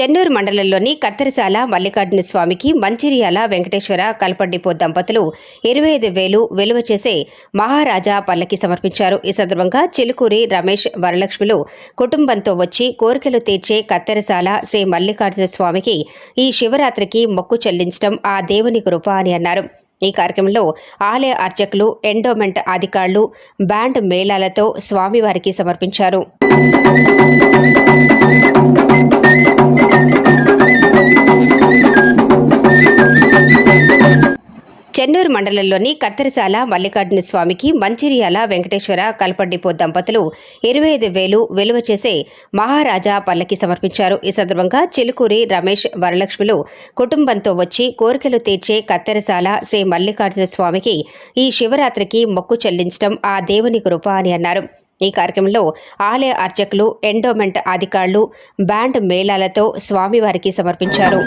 చెన్నూరు మండలంలోని కత్తెరసాల మల్లికార్జున స్వామికి మంచిర్యాల వెంకటేశ్వర కల్పడిపో దంపతులు ఇరవై ఐదు వేలు విలువ చేసే మహారాజా పల్లకి సమర్పించారు. ఈ సందర్భంగా చిలుకూరి రమేష్ వరలక్ష్మిలు కుటుంబంతో వచ్చి కోరికలు తీర్చే కత్తెరసాల శ్రీ మల్లికార్జున స్వామికి ఈ శివరాత్రికి మొక్కు చెల్లించడం ఆ దేవుని కృప అని అన్నారు. ఈ కార్యక్రమంలో ఆలయ అర్చకులు ఎండోమెంట్ అధికారులు బ్యాండ్ మేళాలతో స్వామివారికి సమర్పించారు. చెన్నూరు మండలంలోని కత్తెరసాల మల్లికార్జున స్వామికి మంచిర్యాల వెంకటేశ్వర కల్పడిపో దంపతులు ఇరవై ఐదు వేలు విలువ చేసే మహారాజా పల్లకి సమర్పించారు. ఈ సందర్భంగా చిలుకూరి రమేష్ వరలక్ష్మిలు కుటుంబంతో వచ్చి కోరికలు తీర్చే కత్తెరసాల శ్రీ మల్లికార్జున స్వామికి ఈ శివరాత్రికి మొక్కు చెల్లించడం ఆ దేవుని కృప అని అన్నారు. ఈ కార్యక్రమంలో ఆలయ అర్చకులు ఎండోమెంట్ అధికారులు బ్యాండ్ మేళాలతో స్వామివారికి సమర్పించారు.